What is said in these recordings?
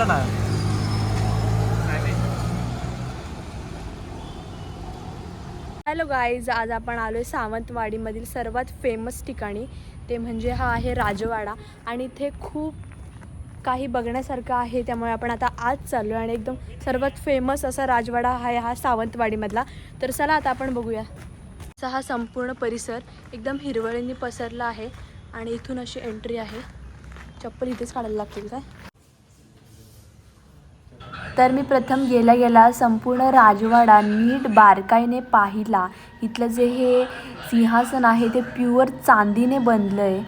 बघितलं ना. Hello guys आज आपण आलो आहे सावंतवाडीमधील सर्वात फेमस ठिकाणी. ते म्हणजे हा आहे राजवाडा आणि इथे खूप काही बघण्यासारखं आहे त्यामुळे आपण आता आज चाललो आहे आणि एकदम सर्वात फेमस असा राजवाडा आहे हा सावंतवाडीमधला. तर चला आता आपण बघूया. असा हा संपूर्ण परिसर एकदम हिरवळींनी पसरला आहे आणि इथून अशी एंट्री आहे. चप्पल इथेच काढायला लागतील काय? तर मी प्रथम गेल्या गेला संपूर्ण राजवाडा नीट बारकाईने पाहिला. इथलं जे हे सिंहासन आहे ते प्युअर चांदीने बनलं आहे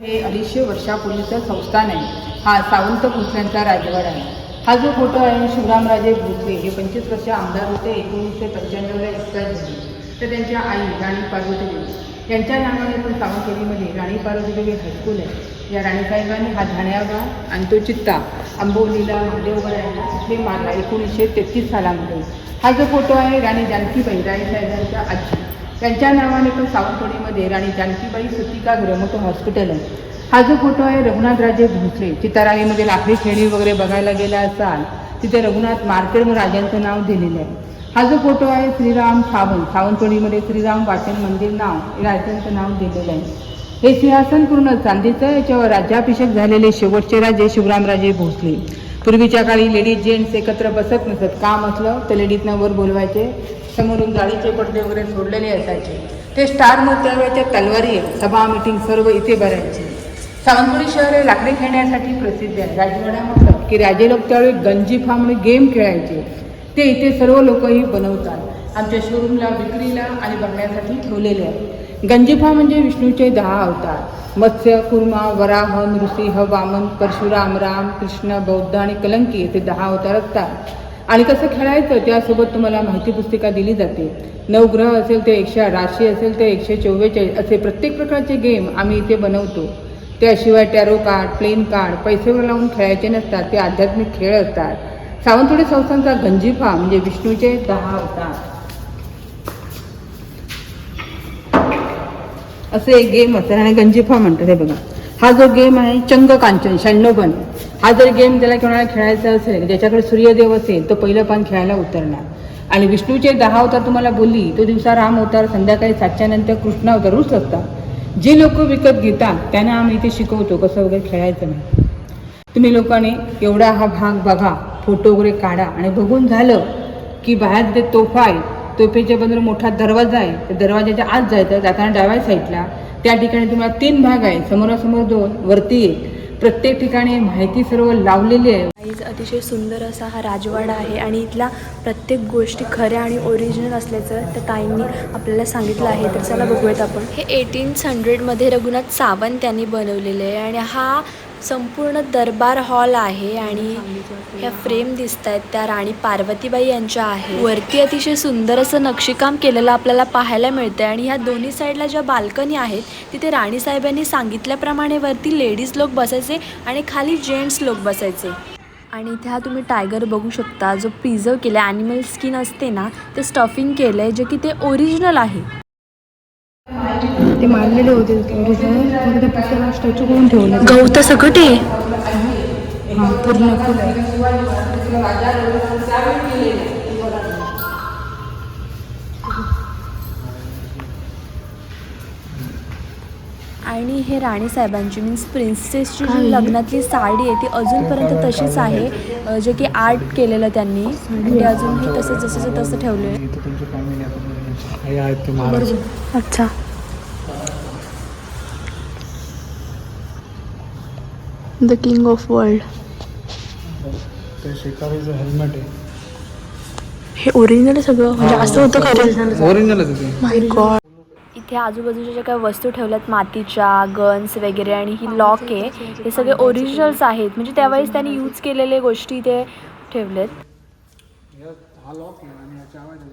हे अडीचशे वर्षापूर्वीचं संस्थान आहे. हा सावंत भोसल्यांचा राजवाडा आहे. हा जो फोटो आहे शिवरामराजे भोसले. हे पंचवीस वर्ष आमदार होते. एकोणीसशे पंच्याण्णवला एक्सपायर झाले. तर त्यांच्या आई राणी पार्वती यांच्या नावाने पण सावंतवाडीमध्ये म्हणजे राणी पार्वतीदेवी हायस्कूल आहे. या राणीसाहेबांनी हा झाण्याबा आणि तो चित्ता आंबोलीला महादेवगड आहे मारला एकोणीसशे तेहतीस सालामध्ये. हा जो फोटो आहे राणी जानकीबाई राणीसाहेबांच्या आजी. त्यांच्या नावाने पण सावंतवाडीमध्ये राणी जानकीबाई सुतिकागृह मोठं हॉस्पिटल आहे. हा जो फोटो आहे रघुनाथराजे भोसले. चिताराणीमध्ये लाकडी खेळी वगैरे बघायला गेला असाल तिथे रघुनाथ मार्केड राजांचं नाव दिलेलं आहे. हा जो फोटो आहे श्रीराम सावंत सावंतवाडीमध्ये श्रीराम वाचन मंदिर नाव राजांचं नाव दिलेलं आहे. हे सिंहासन पूर्ण चांदीचं याच्यावर राज्याभिषेक झालेले शेवटचे राजे शिवरामराजे भोसले. पूर्वीच्या काळी लेडीज जेंट्स एकत्र बसत नसत काम असलं तर लेडीजना वर बोलवायचे समोरून जाळीचे पडदे वगैरे सोडलेले असायचे. ते स्टार मोत्याच्या तलवारी सभा मिटिंग सर्व इथे भरायचे. सावंतवाडी शहर हे लाकडी खेळण्यासाठी प्रसिद्ध आहे. राजवाड्या म्हटलं की राजे लोक त्यावेळी गंजीफा म्हणून गेम खेळायचे. ते इथे सर्व लोकही बनवतात. आमच्या शोरूमला विक्रीला आणि बघण्यासाठी ठेवलेले आहे गंजिफा म्हणजे विष्णूचे दहा अवतार. मत्स्य कुर्मा वराह नृसिंह वामन परशुराम राम कृष्ण बौद्ध आणि कलंकी ते दहा अवतार असतात. आणि कसं खेळायचं त्यासोबत तुम्हाला माहिती पुस्तिका दिली जाते. नवग्रह असेल ते एकशे राशी असेल ते एकशे चव्वेचाळीस असे प्रत्येक प्रकारचे गेम आम्ही इथे बनवतो. त्याशिवाय टॅरो कार्ड प्लेन कार्ड पैसेवर लावून खेळायचे नसतात ते आध्यात्मिक खेळ असतात. सावंतवाडी संस्थांचा गंजीफा म्हणजे विष्णूचे दहा अवतार. असे एक गेम असतात आणि गंजीफा म्हणतात हे बघा. हा जो गेम आहे चंग कांचन शण्णोबन हा जर गेम त्याला कोणाला खेळायचा असेल ज्याच्याकडे सूर्यदेव असेल तो पहिलं पान खेळायला उतरणार. आणि विष्णूचे दहा अवतार तुम्हाला बोलली तो दिवसा राम अवतार संध्याकाळी सातच्या नंतर कृष्ण अवतार असतात. जे लोक विकत घेतात त्यांना आम्ही इथे शिकवतो कसं वगैरे खेळायचं नाही. तुम्ही लोकांनी एवढा हा भाग बघा. फोटो वगैरे काढा आणि बघून झालं की बाहेर ते तोफा आहे तोफेच्या बंदर मोठा दरवाजा आहे. त्या दरवाजाच्या आत जायचं जाताना डाव्या साईडला त्या ठिकाणी तुम्हाला तीन भाग आहे समोरासमोर दोन वरती एक. प्रत्येक ठिकाणी माहिती सर्व लावलेली आहे. अतिशय सुंदर असा हा राजवाडा आहे आणि इथल्या प्रत्येक गोष्टी खऱ्या आणि ओरिजिनल असल्याचं त्या ताईंनी आपल्याला सांगितलं आहे. तर चला बघूयात आपण. हे एटीन्थ हंड्रेडमध्ये रघुनाथ सावंत यांनी बनवलेले आहे आणि हा संपूर्ण दरबार हॉल आहे आणि ह्या फ्रेम दिसत आहेत त्या राणी पार्वतीबाई यांच्या आहे. वरती अतिशय सुंदर असं नक्षीकाम केलेलं आपल्याला पाहायला मिळतं आणि ह्या दोन्ही साईडला ज्या बाल्कनी आहेत तिथे राणी साहेबांनी सांगितल्याप्रमाणे वरती लेडीज लोक बसायचे आणि खाली जेंट्स लोक बसायचे. आणि इथे हा तुम्ही टायगर बघू शकता जो प्रिझर्व केला ॲनिमल स्किन असते ना ते स्टफिंग केलं आहे जे की ते ओरिजिनल आहे. ते मारलेले होते. स्टॅच्यू करून ठेवले. गवत सकट आहे पूर्ण आणि हे राणी साहेबांची मीन्स प्रिन्सेसची जी लग्नातली साडी आहे ती अजूनपर्यंत तशीच आहे. जे की आर्ट केलेलं त्यांनी ते अजूनही तसं जसं तसं ठेवलं आहे हे ते अच्छा. The king of world. ते शिकारीचं हेल्मेट आहे. हे ओरिजिनल सगळं? म्हणजे असं होतं खरं ओरिजिनल आहे. ते. माय गॉड इथे आजूबाजूच्या ज्या काही वस्तू ठेवल्यात मातीच्या गन्स वगैरे आणि ही लॉक आहे हे सगळे ओरिजिनल्स आहेत. म्हणजे त्यावेळेस त्यांनी यूज केलेले गोष्टी इथे ठेवलेत. हा लॉक आहे आणि ह्याच्या आवाज आहे.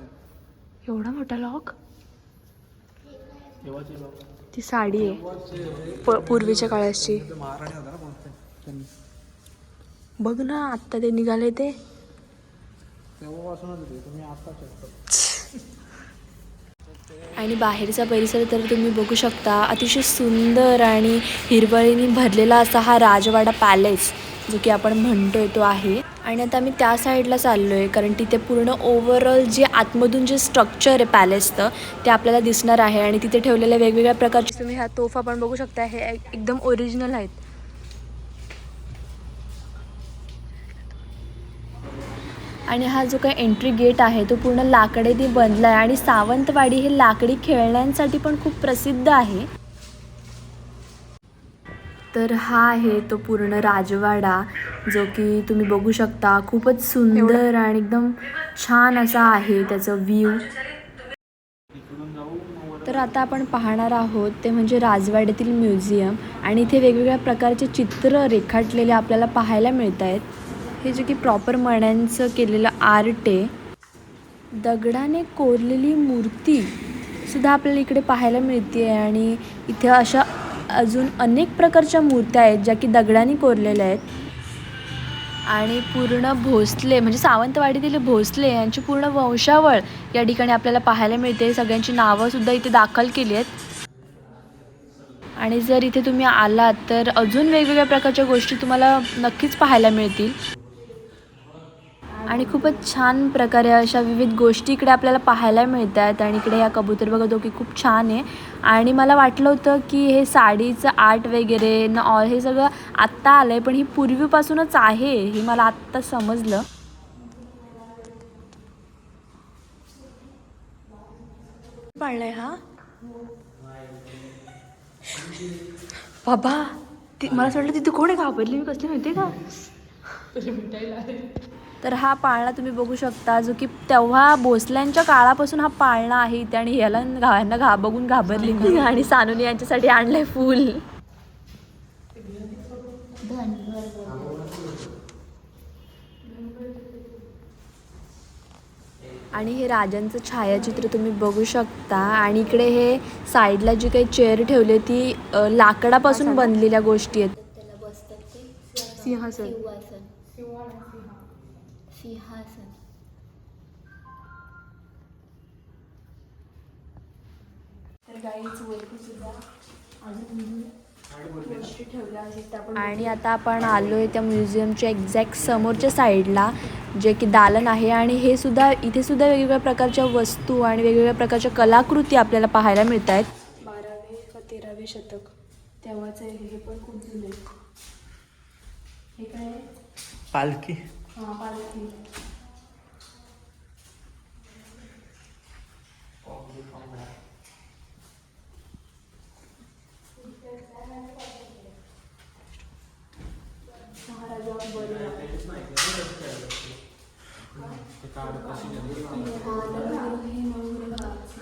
एवढा मोठा लॉक ती साडी आहे. प पूर्वीच्या काळाची. महाराणी होता. त्यांनी. बघ ना आत्ता ते निघाले ते. तेव्हापासूनच होते तुम्ही आणि बाहेरचा परिसर तर तुम्ही बघू शकता अतिशय सुंदर आणि हिरवळीने भरलेला असा हा राजवाडा पॅलेस जो की आपण म्हणतोय तो आहे. आणि आता आम्ही त्या साईडला चाललो आहे कारण तिथे पूर्ण ओव्हरऑल जे आतमधून जे स्ट्रक्चर आहे पॅलेसचं ते आपल्याला दिसणार आहे. आणि तिथे ठेवलेल्या वेगवेगळ्या प्रकारचे तुम्ही ह्या तोफा पण बघू शकता हे एक- एकदम ओरिजिनल आहेत. आणि हा जो काही एंट्री गेट आहे तो पूर्ण लाकडेने बनला आहे आणि सावंतवाडी हे लाकडी खेळण्यांसाठी पण खूप प्रसिद्ध आहे. तर हा आहे तो पूर्ण राजवाडा जो की तुम्ही बघू शकता खूपच सुंदर आणि एकदम छान असा आहे त्याचं व्ह्यू तर आता आपण पाहणार आहोत ते म्हणजे राजवाड्यातील म्युझियम आणि इथे वेगवेगळ्या प्रकारचे चित्र रेखाटलेले आपल्याला पाहायला मिळत आहेत हे जे की प्रॉपर मण्यांचं केलेलं आर्ट आहे दगडाने कोरलेली मूर्ती सुद्धा आपल्याला इकडे पाहायला मिळते आणि इथे अशा अजून अनेक प्रकारच्या मूर्त्या आहेत ज्या की दगडाने कोरलेल्या आहेत. आणि पूर्ण भोसले म्हणजे सावंतवाडीतील भोसले यांची पूर्ण वंशावळ या ठिकाणी आपल्याला पाहायला मिळते. सगळ्यांची नावंसुद्धा इथे दाखल केली आहेत. आणि जर इथे तुम्ही आलात तर अजून वेगवेगळ्या प्रकारच्या गोष्टी तुम्हाला नक्कीच पाहायला मिळतील. आणि खूपच छान प्रकारे अशा विविध गोष्टी इकडे आपल्याला पाहायला मिळतात आणि इकडे या कबूतर बघतो की खूप छान आहे. आणि मला वाटलं होतं की हे साडीचं आर्ट वगैरे न ऑल हे सगळं आत्ता आलं आहे पण ही पूर्वीपासूनच आहे हे मला आत्ता समजलं. पाळलाय हा? बाबा ती मला असं वाटलं तिथे कोण आहे? घाबरली मी कसली माहिती का? तर हा पाळणा तुम्ही बघू शकता जो की तेव्हा भोसल्यांच्या काळापासून हा पाळणा आहे इथे आणि ह्याला घा यांना घा बघून घाबरली आणि सानुनी यांच्यासाठी आणलंय फुल. आणि हे राजांचं छायाचित्र तुम्ही बघू शकता. आणि इकडे हे साईडला जी काही चेअर ठेवली ती लाकडापासून बनलेल्या गोष्टी आहेत. त्याला बसतात ते. सिंहासन. सिंहासन आणि आता आपण आलो आहे त्या म्युझियमच्या एक्झॅक्ट समोरच्या साईडला जे की दालन आहे. आणि हे सुद्धा इथे सुद्धा वेगवेगळ्या प्रकारच्या वस्तू आणि वेगवेगळ्या प्रकारच्या कलाकृती आपल्याला पाहायला मिळत आहेत बारावे का तेरावे शतक. तेव्हाच हे पण खूप जुने हे काय? पालखी. हां पालखी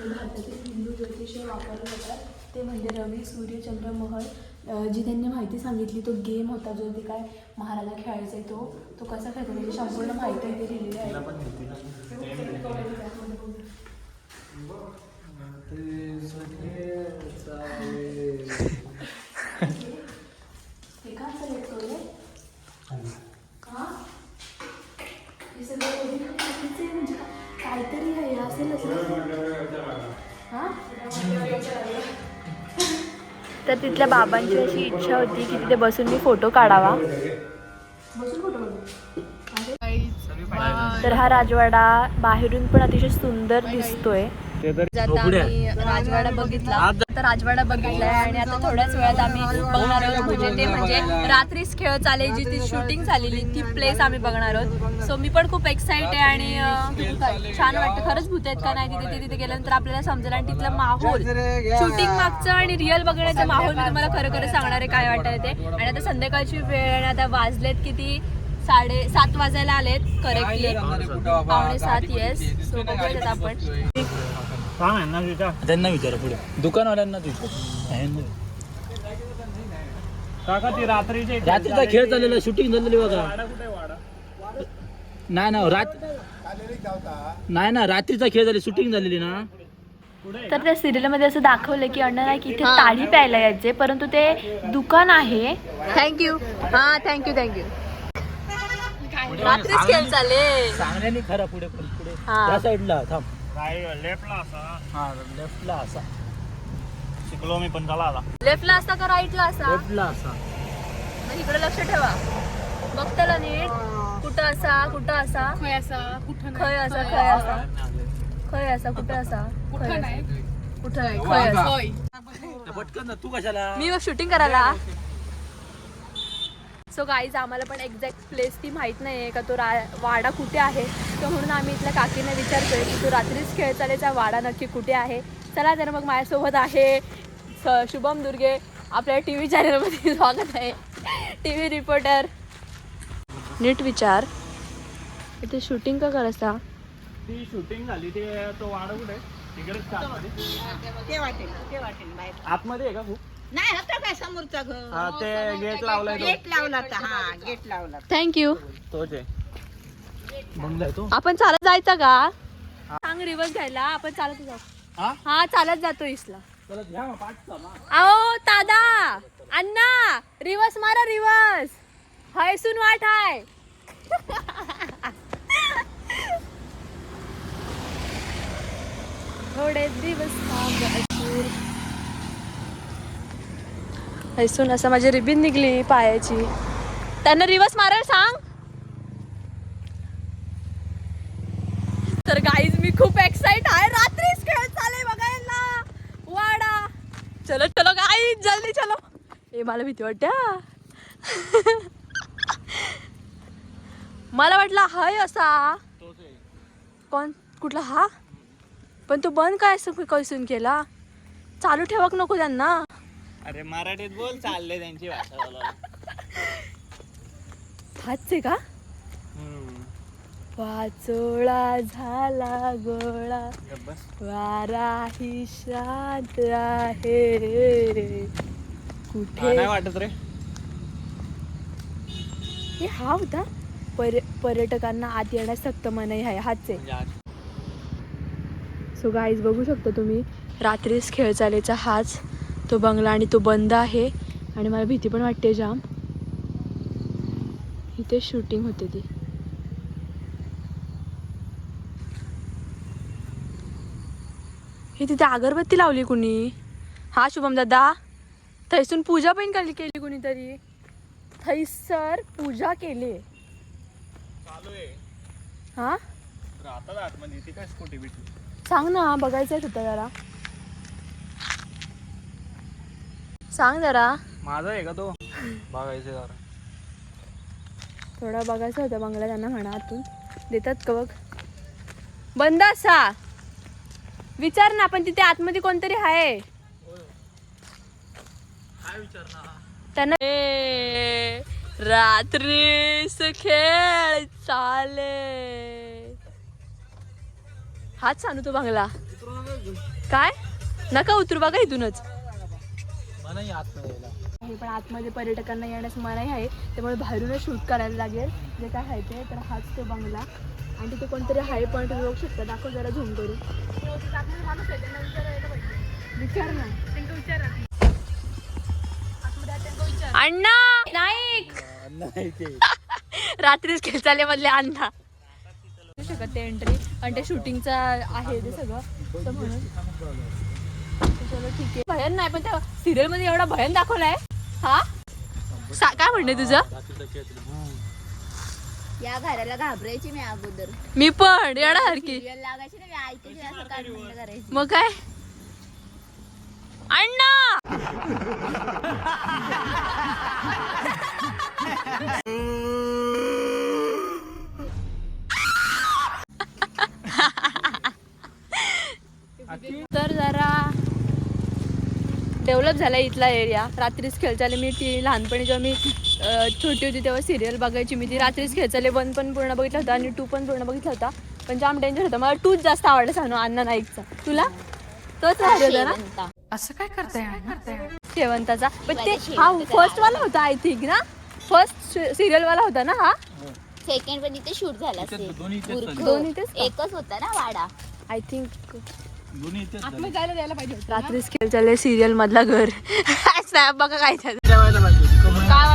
भारतातील हिंदू ज्योतिष वापरले जातात. ते म्हणजे रवी सूर्य चंद्र महल जी त्यांनी माहिती सांगितली तो गेम होता जो ते काय महाराजा खेळायचा आहे तो तो कसा खेळतो? त्याची संपूर्ण माहिती इथे लिहिलेली आहे. तर तिथल्या बाबांची अशी इच्छा होती की तिथे बसून मी फोटो काढावा. तर हा राजवाडा बाहेरून पण अतिशय सुंदर दिसतोय. राजवाडा बघितला. आता राजवाडा बघितलाय आणि आता थोड्याच वेळात आम्ही बघणार आहोत म्हणजे ते म्हणजे रात्रीच खेळ चालेल जी ती शूटिंग झालेली ती प्लेस आम्ही बघणार आहोत. सो मी पण खूप एक्साइट आहे आणि छान वाटतं. खरंच भूत आहेत का नाही तिथे ते तिथे गेल्यानंतर आपल्याला समजेल आणि तिथला माहोल शूटिंग मागचं आणि रिअल बघण्याचं माहोल मी तुम्हाला खरं खरं सांगणार आहे काय वाटतंय ते. आणि आता संध्याकाळची वेळ आणि आता वाजलेत किती? साडे सात वाजायला आलेत करेक्टली पावणे सात येस सो बघूयात आता आपण त्यांना विचारा पुढे. दुकानवाल्यांना विचार. काका ती रात्रीचे रात्रीचा खेळ चाललेला शूटिंग झालेली बघा. नाही ना रात नाही ना रात्रीचा खेळ झाली शूटिंग झालेली ना. तर त्या सिरियलमध्ये असं दाखवलं की अण्णा नाईक इथे ताडी प्यायला यायचे परंतु ते दुकान आहे. थँक्यू हां थँक्यू थँक्यू रात्रीच खेळ चालेल. सांगण्याने खरा पुढे पण पुढे. हा. त्या साईडला थांब. लेफ्टला असा. हा लेफ्टला असा. शिकलो मी पण चला आता. लेफ्टला असा का राईटला असा? लेफ्टला असा. मग इकडे लक्ष ठेवा. बघताला नीट. कुठं असा कुठं असा? खय असा कुठं खय असा खय असा. खय असा कुठं असा? खय असा. कुठं आहे खय असा. पटकन ना तू कशाला? मी शूटिंग करायला. सो गाईज आम्हाला पण एक्झॅक्ट प्लेस ती माहीत नाही आहे का तो रा वाडा कुठे आहे? तर म्हणून आम्ही इथल्या काकीने विचारतोय की तो रात्रीच खेळ चालायचा वाडा नक्की कुठे आहे? चला तर मग माझ्यासोबत आहे स- शुभम दुर्गे. आपल्या टी व्ही चॅनलमध्ये स्वागत आहे. T V reporter. नीट विचार. इथे शूटिंग का करता? ती शूटिंग झाली ते तो वाडा कुठे आतमध्ये आहे का खूप? नाही आता काय समोरचा घर? हा ते गेट लावलाय तो. गेट लावला होता हा गेट लावला थँक्यू तोच आहे. आपण चालत जायचं का? सांग रिवर्स घ्यायला. आपण चालत जाऊ. हा? हा चालत जातो इसला आओ दादा अण्णा रिवर्स मारा रिवर्स हयसून वाट हाय. थोडे दिवस. हयसून असं माझी रिबीन निघली पायाची. त्यांना रिवर्स मारायला सांग तर गाईज मी खूप एक्साइट आहे. रात्रीच खेळ चाले बघायला वाडा. चलो चलो गाईज जल्दी चलो. ए मला भीती वाटते हा. मला वाटलं हाय असा. आहे कोण? कुठला हा? पण तो बंद काय असं कैसून केला? चालू ठेवक नको त्यांना. अरे मराठीत बोल चालले त्यांची भाषा बोलायला. हातचे का? वाचोळा झाला गोळा. गप्प बस. वारा ही शांत आहे. कुठे? नाही वाटत रे. हे हा होता. पर पर्यटकांना आत येण्यास सक्त मनाई आहे. म्हणजे आज. सो गाईज बघू शकता तुम्ही रात्रीच खेळ चालायचा हाच तो बंगला आणि तो बंद आहे. आणि मला भीती पण वाटते जाम. इथे शूटिंग होते ती. हे तिथे अगरबत्ती लावली कुणी? हा शुभम दादा. थैसून पूजा पण केली केली कुणीतरी. थैसर पूजा केली. हा? ती सांग ना बघायचंच होतं जरा. सांग जरा. माझा आहे का तो? बघायचं जरा. थोडा बघायचं होतं बंगला त्यांना म्हणा आतून. देतात का बघ? बंद असा. विचार ना पण तिथे आतमध्ये कोणतरी आहे त्यांना रात्रीस खेळ चाले. हाच सांगू तो बंगला. काय? नका उतरू बघा इथूनच. पण आतमध्ये पर्यटकांना येण्यास मनाई आहे त्यामुळे बाहेरूनच शूट करायला लागेल. जे काय आहे ते तर हाच तो बंगला. आणि तिथे कोणतरी हाय पॉईंट बघू शकता. दाखव जरा झूम करून. विचार ना अण्णा! नाईक! नाही ते रात्रीच खेळ चाले मधले अण्णा. करू शकत ते एंट्री आणि ते शूटिंगचं आहे ते सगळं. तर म्हणून. तर चलो ठीक आहे. भयन नाही पण त्या सिरियलमध्ये एवढा भयन दाखवलाय. हा? सा- काय म्हणणे तुझं? या घराला घाबरायची मी अगोदर. मी पण येणार की. सिरियल लागायची ना मी ऐकायची असं करायची. मग काय? अण्णा! तर जरा डेव्हलप झाला इथला एरिया. रात्रीच खेळचाले मी ती लहानपणी जेव्हा मी. छोटी होती तेव्हा सिरियल बघायची मी. ती रात्रीच खेळचाले वन पण पूर्ण बघितला होता आणि टू पण पूर्ण बघितला होता. पण जाम डेंजर होता. मला टूच जास्त आवडला सांगू अण्णा नाईकचा तुला? तोच होता ना. असं काय करताय शेवंताचा. पण ते हा फर्स्ट वाला होता आय थिंक ना? फर्स्ट सिरियल वाला होता ना हा? सेकंड पण इथे शूट झाला दोन्ही झाले. एकच होता ना वाडा. आय थिंक झाले. रात्रीच खेळ चालले सिरियल मधला घर. स्नॅप बघा काय त्याचं.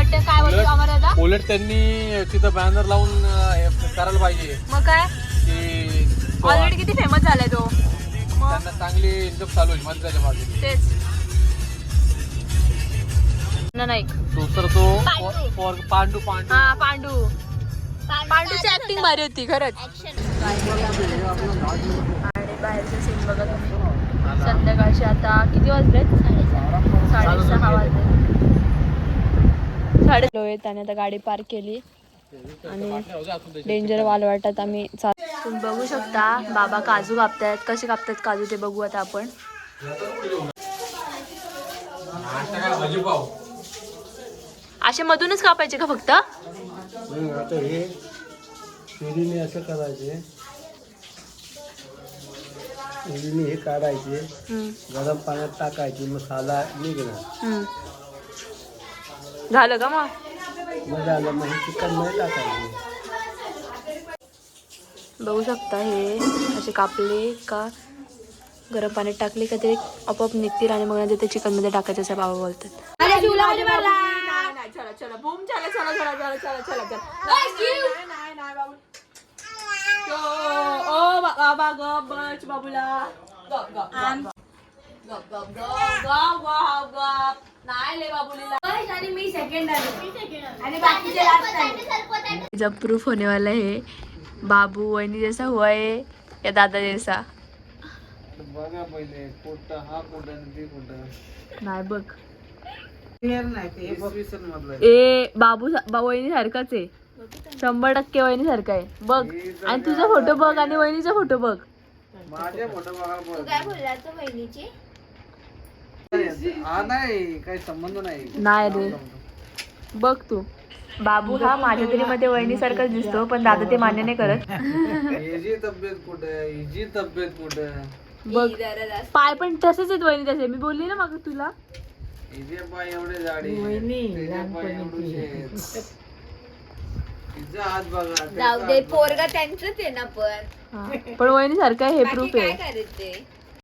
वाटतं काय वाटतं आम्हाला उलट त्यांनी तिथं बॅनर लावून अं, हे करायला पाहिजे. मग काय? की ऑलरेडी किती फेमस झालाय तो? त्यांना चांगली इन्कम चालू आहे मंदिराच्या बाजूने तेच. नाईक तो तर तो पोर- पांडू पांडू. हा पांडू. पांडूची ऍक्टिंग भारी होती खरंच. आणि बाहेरचे सीन होते संध्याकाळचे आता किती वाजलेत? साडेसहा. वाजले साडे आहेत आणि आता गाडी पार्क केली. आणि डेंजर वालवाटात आम्ही चाल तुम्ही बघू शकता बाबा काजू कापतायत. कसे कापतायत काजू ते बघू आता आपण. असे मधूनच कापायचे का फक्त? आता हे असं करायचे हे काढायचे गरम पाण्यात टाकायचे मसाला निघणार. झालं का मग? हे बघू शकता हे. असे कापले का? गरम पाण्यात टाकले का ते आपोआप निघतील आणि मग ते चिकनमध्ये टाकायचं असं बाबा बोलतात. जब प्रूफ होने वाला है बाबू वहिनी जैसा हुआ है या दादा जैसा. बघा पहिले हा ते नाही बघ. ए बाबू वहिनी सारखाच आहे. शंभर टक्के वहिनी सारखा आहे. बघ. आणि तुझा फोटो बघ आणि वहिनीचा फोटो बघ. माझ्या फोटो बघा काय बहिणीची हा नाही काही संबंध नाही नाही रे. बघ तू. बाबू हा माझ्या तरी मध्ये वहिनी सारखाच दिसतो पण दादा ते मान्य नाही करत. हिची तब्येत कुठं? हिची तब्येत कुठं? बघ. पाय पण तसेच आहेत वहिनी तसे. मी बोलली ना मग तुला. हिचे पाय एवढे जाडे तिचे पाय एवढे तिचा हात बघा जाऊ दे पोरगा त्यांचंच आहे ना पण. हा. पण वहिनी सारखं हे बाकी प्रूफ काय आहे करायचे